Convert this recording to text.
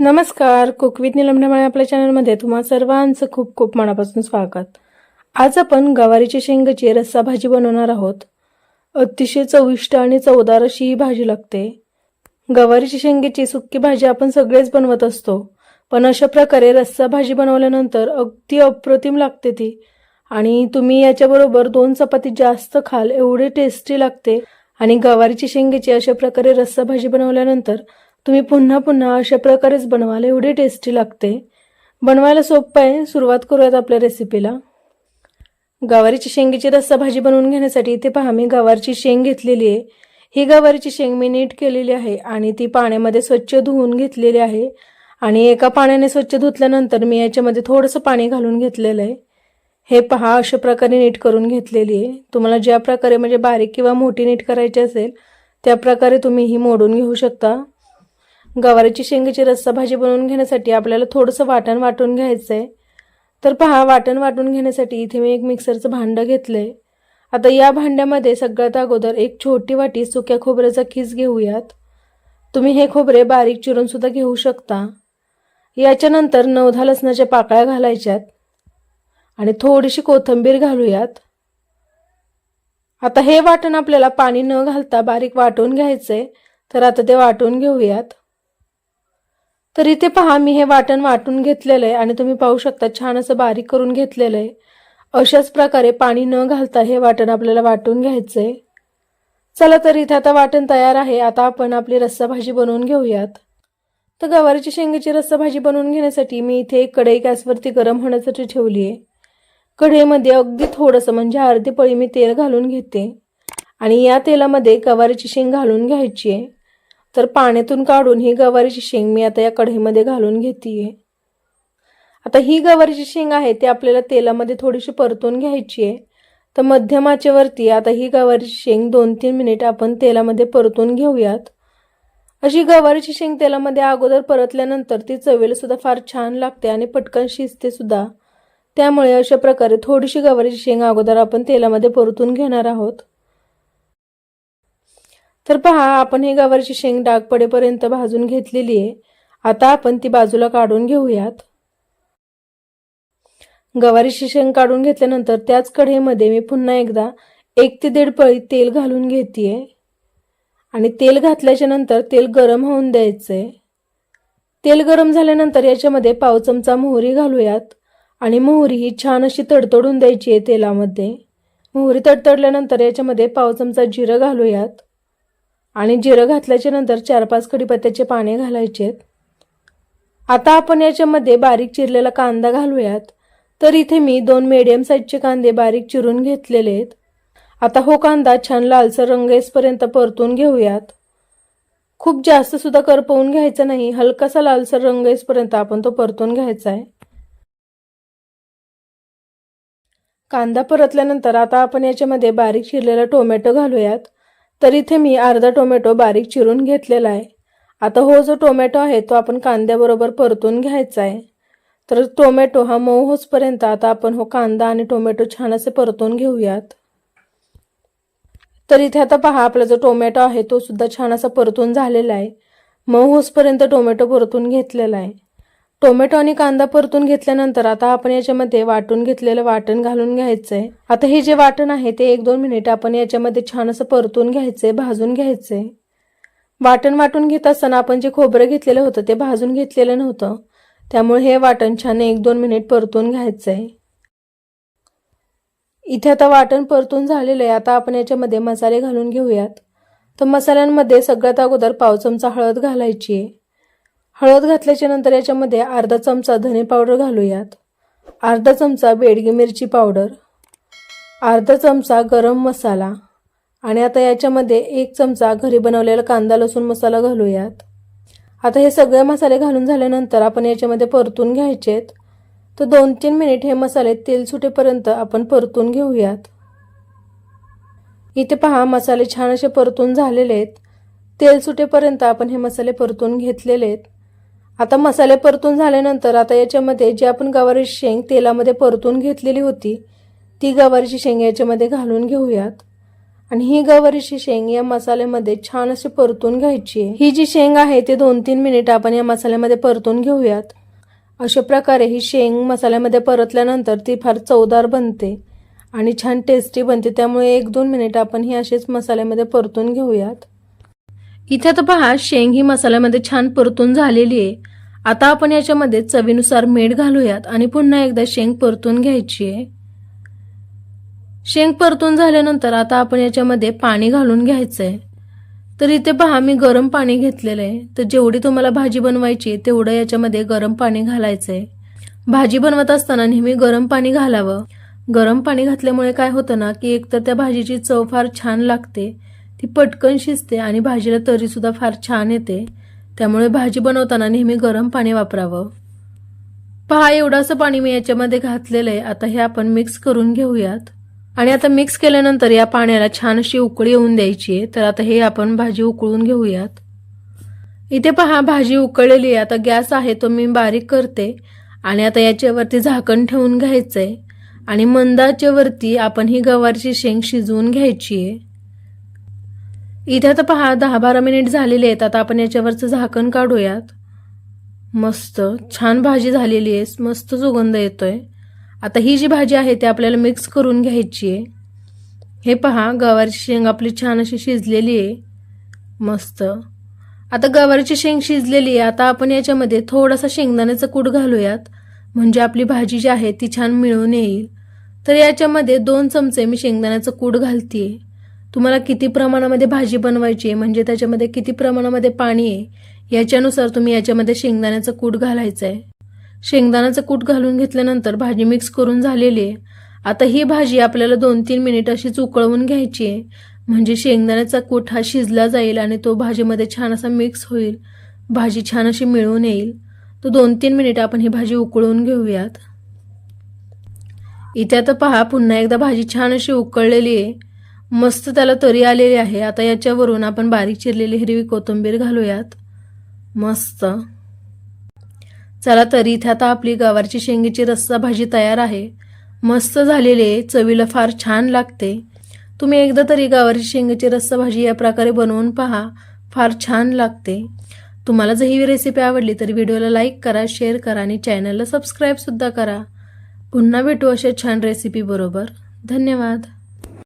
नमस्कार. कुकवित निलंबण्यामुळे आपल्या चॅनलमध्ये तुम्हा सर्वांचं खूप खूप मनापासून स्वागत. आज आपण गवारीच्या शेंगाची रस्सा भाजी बनवणार आहोत. अतिशय चविष्ट आणि चवदार अशी ही भाजी लागते. गवारीच्या शेंगेची सुक्की भाजी आपण सगळेच बनवत असतो. पण अशा प्रकारे रस्सा भाजी बनवल्यानंतर अगदी अप्रतिम लागते ती. आणि तुम्ही याच्याबरोबर दोन चपाती जास्त खाल एवढी टेस्टी लागते. आणि गवारीची शेंगेची अशा प्रकारे रस्सा भाजी बनवल्यानंतर तुम्ही पुन्हा पुन्हा अशा प्रकारेच बनवाल एवढी टेस्टी लागते. बनवायला सोपं आहे. सुरुवात करूयात आपल्या रेसिपीला गवारीची शेंगीची रस्सा भाजी बनवून घेण्यासाठी इथे पहा मी गवारची शेंग घेतलेली आहे. ही गवारीची शेंग मी नीट केलेली आहे आणि ती पाण्यामध्ये स्वच्छ धुवून घेतलेली आहे. आणि एका पाण्याने स्वच्छ धुतल्यानंतर मी याच्यामध्ये थोडंसं पाणी घालून घेतलेलं आहे. हे पहा अशा प्रकारे नीट करून घेतलेली आहे. तुम्हाला ज्या प्रकारे म्हणजे बारीक किंवा मोठी नीट करायची असेल त्या प्रकारे तुम्ही ही मोडून घेऊ शकता. गवारीची शेंगाची रस्सा भाजी बनवून घेण्यासाठी आपल्याला थोडंसं वाटण वाटून घ्यायचं आहे तर पहा वाटण वाटून घेण्यासाठी इथे मी एक मिक्सरचं भांडं घेतलं आहे आता या भांड्यामध्ये सगळ्यात अगोदर एक छोटी वाटी सुक्या खोबऱ्याचा खीस घेऊयात. तुम्ही हे खोबरे बारीक चिरूनसुद्धा घेऊ शकता. याच्यानंतर नवधा लसणाच्या पाकळ्या घालायच्यात आणि थोडीशी कोथिंबीर घालूयात. आता हे वाटण आपल्याला पाणी न घालता बारीक वाटून घ्यायचंय. तर आता ते वाटून घेऊयात. तर इथे पहा मी हे वाटण वाटून घेतलेलं आहे आणि तुम्ही पाहू शकता छान असं बारीक करून घेतलेलं आहे अशाच प्रकारे पाणी न घालता हे वाटण आपल्याला वाटून घ्यायचं आहे चला तर इथे आता वाटण तयार आहे. आता आपण आपली रस्सा भाजी बनवून घेऊयात. तर गवारीची शेंगाची रस्सा भाजी बनवून घेण्यासाठी मी इथे एक कढई गॅसवरती गरम होण्यासाठी ठेवली आहे कढईमध्ये अगदी थोडंसं म्हणजे अर्धी पळी मी तेल घालून घेते. आणि या तेलामध्ये गवारीची शेंग घालून घ्यायची आहे तर पाण्यातून काढून ही गवारीची शेंग मी आता या कढईमध्ये घालून घेते आता ही गवारीची शेंग आहे ती आपल्याला तेलामध्ये थोडीशी परतून घ्यायची आहे तर मध्यम आचेवरती आता ही गवारीची शेंग दोन तीन मिनिट आपण तेलामध्ये परतून घेऊयात. अशी गवारीची शेंग तेलामध्ये अगोदर परतल्यानंतर ती चवेला सुद्धा फार छान लागते आणि पटकन शिजते सुद्धा. त्यामुळे अशा प्रकारे थोडीशी गवारीची शेंग अगोदर आपण तेलामध्ये परतून घेणार आहोत. तर पहा आपण हे गवारची शेंग डाग पडेपर्यंत भाजून घेतलेली आहे. आता आपण ती बाजूला काढून घेऊयात. गवारीची शेंग काढून घेतल्यानंतर त्याच कढईमध्ये मी पुन्हा एकदा एक ते दीड पळी तेल घालून घेते आणि तेल घातल्याच्या नंतर तेल गरम होऊन द्यायचंय. तेल गरम झाल्यानंतर याच्यामध्ये पाव चमचा मोहरी घालूयात. आणि मोहरी ही छान अशी तडतडून द्यायची आहे तेलामध्ये. मोहरी तडतडल्यानंतर याच्यामध्ये पाव चमचा जिरं घालूयात. आणि जिरं घातल्याच्या नंतर चार पाच कडीपत्त्याचे पाने घालायचे आता आपण याच्यामध्ये बारीक चिरलेला कांदा घालूयात. तर इथे मी दोन मीडियम साईजचे कांदे बारीक चिरून घेतलेले आहेत आता हो कांदा छान लालसर रंग येसपर्यंत परतून घेऊयात. खूप जास्त सुद्धा करपवून घ्यायचा नाही हलकासा लालसर रंग येसपर्यंत आपण तो परतून घ्यायचा आहे. कांदा परतल्यानंतर आता आपण याच्यामध्ये बारीक चिरलेला टोमॅटो घालूयात. तर इथे मी अर्धा टोमॅटो बारीक चिरून घेतलेला आहे. आता हो जो टोमॅटो आहे तो आपण कांद्याबरोबर परतून घ्यायचा आहे. तर टोमॅटो हा मऊ होसपर्यंत आता आपण हो कांदा आणि टोमॅटो छान असे परतून घेऊयात. तर इथे आता पहा आपला जो टोमॅटो आहे तो सुद्धा छान असा परतून झालेला आहे. मऊ होसपर्यंत टोमॅटो परतून घेतलेला आहे. टोमॅटो आणि कांदा परतून घेतल्यानंतर आता आपण याच्यामध्ये वाटून घेतलेलं वाटण घालून घ्यायचं आहे आता हे जे वाटण आहे ते एक दोन मिनिट आपण याच्यामध्ये छान असं परतून घ्यायचंय भाजून घ्यायचंय. वाटण वाटून घेत असताना आपण जे खोबरं घेतलेलं होतं ते भाजून घेतलेलं नव्हतं. त्यामुळे हे वाटण छान एक दोन मिनिट परतून घ्यायचंय. इथे आता वाटण परतून झालेलं आहे. आता आपण याच्यामध्ये मसाले घालून घेऊयात. तर मसाल्यांमध्ये सगळ्यात अगोदर पाव चमचा हळद घालायची आहे. हळद घातल्याच्या नंतर याच्यामध्ये अर्धा चमचा धने पावडर घालूयात. अर्धा चमचा बेडगी मिरची पावडर. अर्धा चमचा गरम मसाला. आणि आता याच्यामध्ये एक चमचा घरी बनवलेला कांदा लसूण मसाला घालूयात. आता हे सगळे मसाले घालून झाल्यानंतर आपण याच्यामध्ये परतून घ्यायचेत. तर दोन तीन मिनिट हे मसाले तेल सुटेपर्यंत आपण परतून घेऊयात. इथे पहा मसाले छान असे परतून झालेले आहेत. तेल सुटेपर्यंत आपण हे मसाले परतून घेतलेले आहेत. आता मसाले परतून झाल्यानंतर आता याच्यामध्ये जी आपण गवारीची शेंग तेलामध्ये परतून घेतलेली होती ती गवारीची शेंग याच्यामध्ये घालून घेऊयात. आणि ही गवारीची शेंग या मसाल्यामध्ये छान अशी परतून घ्यायची आहे. ही जी शेंग आहे ते दोन तीन मिनिट आपण या मसाल्यामध्ये परतून घेऊयात. अशा प्रकारे ही शेंग मसाल्यामध्ये परतल्यानंतर ती फार चवदार बनते आणि छान टेस्टी बनते. त्यामुळे एक दोन मिनिट आपण ही असेच मसाल्यामध्ये परतून घेऊयात. इथे तर पहा शेंग ही मसाल्यामध्ये छान परतून झालेली आहे. आता आपण याच्यामध्ये चवीनुसार मीठ घालूयात आणि पुन्हा एकदा शेंग परतून घ्यायची आहे. शेंग परतून झाल्यानंतर आता आपण याच्यामध्ये पाणी घालून घ्यायचं आहे तर इथे पहा मी गरम पाणी घेतलेलं आहे. तर जेवढी तुम्हाला भाजी बनवायची आहे, तेवढं याच्यामध्ये गरम पाणी घालायचं आहे भाजी बनवत असताना नेहमी गरम पाणी घालावं. गरम पाणी घातल्यामुळे काय होतं ना की एकतर त्या भाजीची चव फार छान लागते ती पटकन शिजते आणि भाजीला तरीसुद्धा फार छान येते. त्यामुळे भाजी बनवताना नेहमी गरम पाणी वापरावं. पहा एवढंसं पाणी मी याच्यामध्ये घातलेलं आहे. आता हे आपण मिक्स करून घेऊयात. आणि आता मिक्स केल्यानंतर या पाण्याला छान अशी उकळी येऊन द्यायची आहे. तर आता हे आपण भाजी उकळून घेऊयात. इथे पहा भाजी उकळलेली आहे. आता गॅस आहे तो मी बारीक करते. आणि आता याच्यावरती झाकण ठेवून घ्यायचं आहे आणि मंदाच्यावरती आपण ही गवारची शेंग शिजवून घ्यायची आहे. इथे आता पहा दहा बारा मिनिट झालेले आहेत. आता आपण याच्यावरचं झाकण काढूयात. मस्त छान भाजी झालेली आहे. मस्त सुगंध येतोय. आता ही जी भाजी आहे ती आपल्याला मिक्स करून घ्यायची आहे. हे पहा गवारची शेंग आपली छान अशी शिजलेली आहे. मस्त. आता गवारची शेंग शिजलेली आहे. आता आपण याच्यामध्ये थोडासा शेंगदाण्याचं कूट घालूयात. म्हणजे आपली भाजी जी आहे ती छान मिळून येईल. तर याच्यामध्ये दोन चमचे मी शेंगदाण्याचं कूट घालतीये. तुम्हाला किती प्रमाणामध्ये भाजी बनवायची आहे म्हणजे त्याच्यामध्ये किती प्रमाणामध्ये पाणी आहे याच्यानुसार तुम्ही याच्यामध्ये शेंगदाण्याचं कूट घालायचं आहे शेंगदाण्याचं कूट घालून घेतल्यानंतर भाजी मिक्स करून झालेली आहे. आता ही भाजी आपल्याला दोन तीन मिनिट अशीच उकळवून घ्यायची आहे. म्हणजे शेंगदाण्याचा कूट हा शिजला जाईल आणि तो भाजीमध्ये छान असा मिक्स होईल. भाजी छान अशी मिळून येईल. तो दोन तीन मिनिट आपण ही भाजी उकळून घेऊयात. इथे आता पहा पुन्हा एकदा भाजी छान अशी उकळलेली आहे. मस्त त्याला तरी आलेली आहे. आता याच्यावरून आपण बारीक चिरलेली हिरवी कोथिंबीर घालूयात. मस्त. चला तरी इथे आता आपली गवारची शेंगीची रस्सा भाजी तयार आहे. मस्त झालेले चवीला फार छान लागते. तुम्ही एकदा तरी गावारची शेंगेची रस्सा भाजी या प्रकारे बनवून पहा. फार छान लागते. तुम्हाला जर ही रेसिपी आवडली तर व्हिडिओला लाईक करा शेअर करा आणि चॅनलला सबस्क्राईबसुद्धा करा. पुन्हा भेटू अशा छान रेसिपी बरोबर. धन्यवाद.